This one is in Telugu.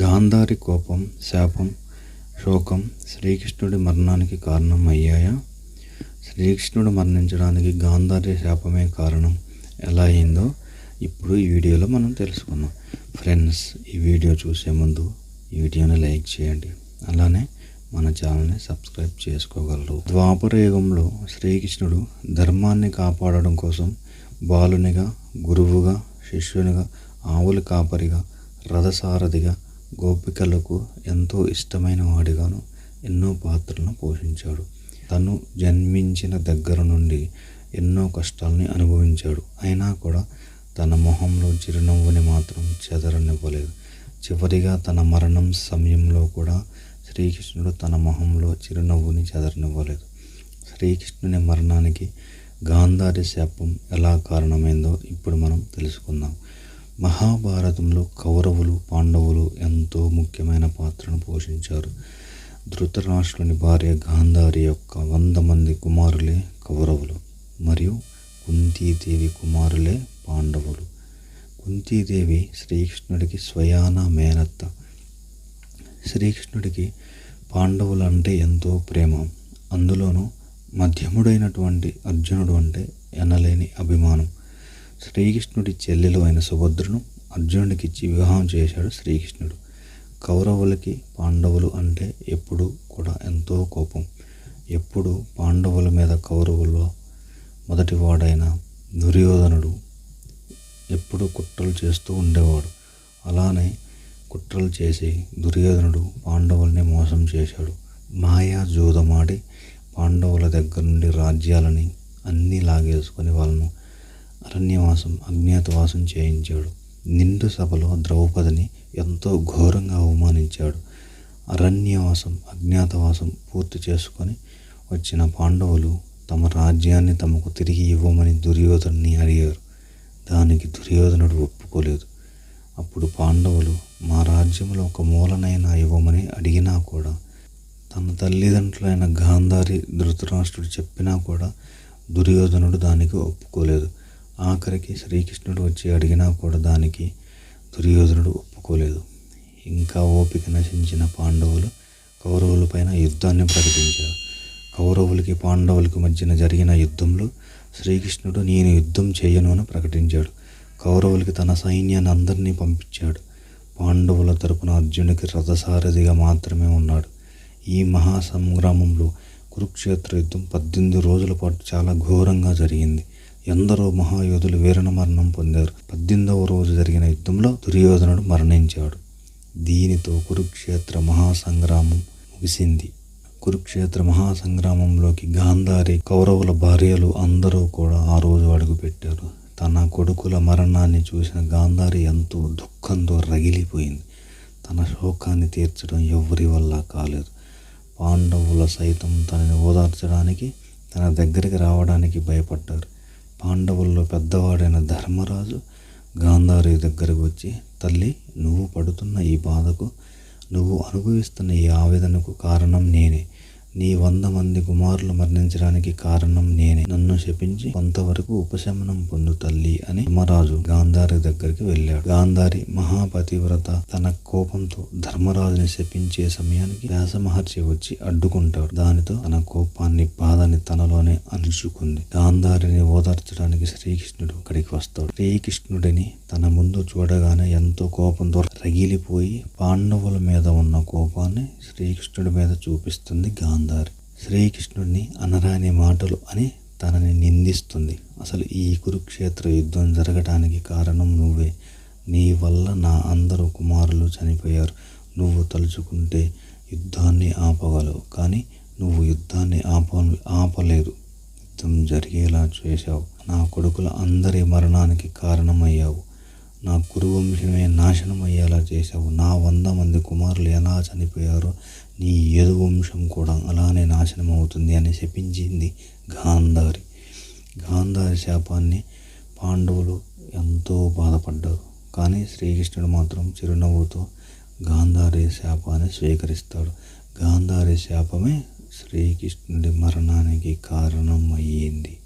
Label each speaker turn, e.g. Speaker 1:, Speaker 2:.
Speaker 1: గాంధారి కోపం శాపం శోకం శ్రీకృష్ణుడి మరణానికి కారణం అయ్యాయా శ్రీకృష్ణుడు మరణించడానికి గాంధారి శాపమే కారణం ఎలా అయిందో ఇప్పుడు ఈ వీడియోలో మనం తెలుసుకుందాం. ఫ్రెండ్స్ ఈ వీడియో చూసే ముందు ఈ వీడియోని లైక్ చేయండి. అలానే మన ఛానల్ని సబ్స్క్రైబ్ చేసుకోగలరు. ద్వాపర యుగంలో శ్రీకృష్ణుడు ధర్మాన్ని కాపాడడం కోసం బాలునిగా గురువుగా శిష్యునిగా ఆవుల కాపరిగా రథసారథిగా గోపికలకు ఎంతో ఇష్టమైన వాడిగాను. ఎన్నో పాత్రలను పోషించాడు. తను జన్మించిన దగ్గర నుండి ఎన్నో కష్టాలని అనుభవించాడు. అయినా కూడా తన మొహంలో చిరునవ్వుని మాత్రం చెదరనివ్వలేదు. చివరిగా తన మరణం సమయంలో కూడా శ్రీకృష్ణుడు తన మొహంలో చిరునవ్వుని చెదరనివ్వలేదు. శ్రీకృష్ణుని మరణానికి గాంధారి శాపం ఎలా కారణమైందో ఇప్పుడు మనం తెలుసుకుందాం. మహాభారతంలో కౌరవులు పాండవులు ఎంతో ముఖ్యమైన పాత్రను పోషించారు. ధృతరాష్ట్రుని భార్య గాంధారి యొక్క వంద మంది కుమారులే కౌరవులు మరియు కుంతీదేవి కుమారులే పాండవులు. కుంతీదేవి శ్రీకృష్ణుడికి స్వయాన మేనత్త. శ్రీకృష్ణుడికి పాండవులు అంటే ఎంతో ప్రేమ. అందులోనూ మధ్యముడైనటువంటి అర్జునుడు అంటే ఎనలేని అభిమానం. శ్రీకృష్ణుడి చెల్లెలు అయిన సుభద్రను అర్జునుడికిచ్చి వివాహం చేశాడు శ్రీకృష్ణుడు. కౌరవులకి పాండవులు అంటే ఎప్పుడు కూడా ఎంతో కోపం. ఎప్పుడు పాండవుల మీద కౌరవుల్లో మొదటివాడైన దుర్యోధనుడు ఎప్పుడు కుట్రలు చేస్తూ ఉండేవాడు. అలానే కుట్రలు చేసి దుర్యోధనుడు పాండవుల్ని మోసం చేశాడు. మాయా జూదమాడి పాండవుల దగ్గర నుండి రాజ్యాలని అన్నీ లాగేసుకొని వాళ్ళను అరణ్యవాసం అజ్ఞాతవాసం చేయించాడు. నిండు సభలో ద్రౌపదిని ఎంతో ఘోరంగా అవమానించాడు. అరణ్యవాసం అజ్ఞాతవాసం పూర్తి చేసుకొని వచ్చిన పాండవులు తమ రాజ్యాన్ని తమకు తిరిగి ఇవ్వమని దుర్యోధన్ని అడిగారు. దానికి దుర్యోధనుడు ఒప్పుకోలేదు. అప్పుడు పాండవులు మా రాజ్యంలో ఒక మూలనైనా ఇవ్వమని అడిగినా కూడా తన తల్లిదండ్రులైన గాంధారి ధృతరాష్ట్రుడు చెప్పినా కూడా దుర్యోధనుడు దానికి ఒప్పుకోలేదు. ఆఖరికి శ్రీకృష్ణుడు వచ్చి అడిగినా కూడా దానికి దుర్యోధనుడు ఒప్పుకోలేదు. ఇంకా ఓపిక నశించిన పాండవులు కౌరవులపైన యుద్ధాన్ని ప్రకటించారు. కౌరవులకి పాండవులకి మధ్యన జరిగిన యుద్ధంలో శ్రీకృష్ణుడు నేను యుద్ధం చేయను అని ప్రకటించాడు. కౌరవులకి తన సైన్యాన్ని అందరినీ పంపించాడు. పాండవుల తరపున అర్జునుడికి రథసారథిగా మాత్రమే ఉన్నాడు. ఈ మహాసంగ్రామంలో కురుక్షేత్ర యుద్ధం పద్దెనిమిది రోజుల పాటు చాలా ఘోరంగా జరిగింది. ఎందరో మహాయోధులు వీరణ మరణం పొందారు. పద్దెనిమిదవ రోజు జరిగిన యుద్ధంలో దుర్యోధనుడు మరణించాడు. దీనితో కురుక్షేత్ర మహాసంగ్రామం ముగిసింది. కురుక్షేత్ర మహాసంగ్రామంలోకి గాంధారి కౌరవుల భార్యలు అందరూ కూడా ఆ రోజు అడుగుపెట్టారు. తన కొడుకుల మరణాన్ని చూసిన గాంధారి ఎంతో దుఃఖంతో రగిలిపోయింది. తన శోకాన్ని తీర్చడం ఎవరి వల్ల కాలేదు. పాండవుల సైతం తనని ఓదార్చడానికి తన దగ్గరికి రావడానికి భయపడ్డారు. పాండవుల్లో పెద్దవాడైన ధర్మరాజు గాంధారి దగ్గరకు వచ్చి తల్లి నువ్వు పడుతున్న ఈ బాధకు నువ్వు అనుభవిస్తున్న ఈ ఆవేదనకు కారణం నేనే. నీ వంద మంది కుమారులు మరణించడానికి కారణం నేనే. నన్ను శపించి కొంతవరకు ఉపశమనం పొందు తల్లి అని ధర్మరాజు గాంధారి దగ్గరికి వెళ్ళాడు. గాంధారి మహాపతివ్రత తన కోపంతో ధర్మరాజుని శపించే సమయానికి వ్యాస మహర్షి వచ్చి అడ్డుకుంటాడు. దానితో తన కోపాన్ని బాధని తనలోనే అణుచుకుంది. గాంధారిని ఓదార్చడానికి శ్రీకృష్ణుడు అక్కడికి వస్తాడు. శ్రీకృష్ణుడిని తన ముందు చూడగానే ఎంతో కోపంతో రగిలిపోయి పాండవుల మీద ఉన్న కోపాన్ని శ్రీకృష్ణుడి మీద చూపిస్తుంది గాంధారి. శ్రీకృష్ణుడిని అనరాని మాటలు అని తనని నిందిస్తుంది. అసలు ఈ కురుక్షేత్ర యుద్ధం జరగటానికి కారణం నువ్వే. నీ వల్ల నా అందరూ కుమారులు చనిపోయారు. నువ్వు తలుచుకుంటే యుద్ధాన్ని ఆపగలవు. కానీ నువ్వు యుద్ధాన్ని ఆప ఆపలేదు యుద్ధం జరిగేలా చేశావు. నా కొడుకుల అందరి మరణానికి కారణమయ్యావు. నా కురువంశమే నాశనం అయ్యేలా చేశావు. నా వంద మంది కుమారులు ఎలా చనిపోయారో నీ యదువంశం కూడా అలానే నాశనం అవుతుంది అని శపించింది గాంధారి. గాంధారి శాపాన్ని పాండవులు ఎంతో బాధపడ్డారు. కానీ శ్రీకృష్ణుడు మాత్రం చిరునవ్వుతో గాంధారి శాపాన్ని స్వీకరిస్తాడు. గాంధారి శాపమే శ్రీకృష్ణుడి మరణానికి కారణం అయ్యింది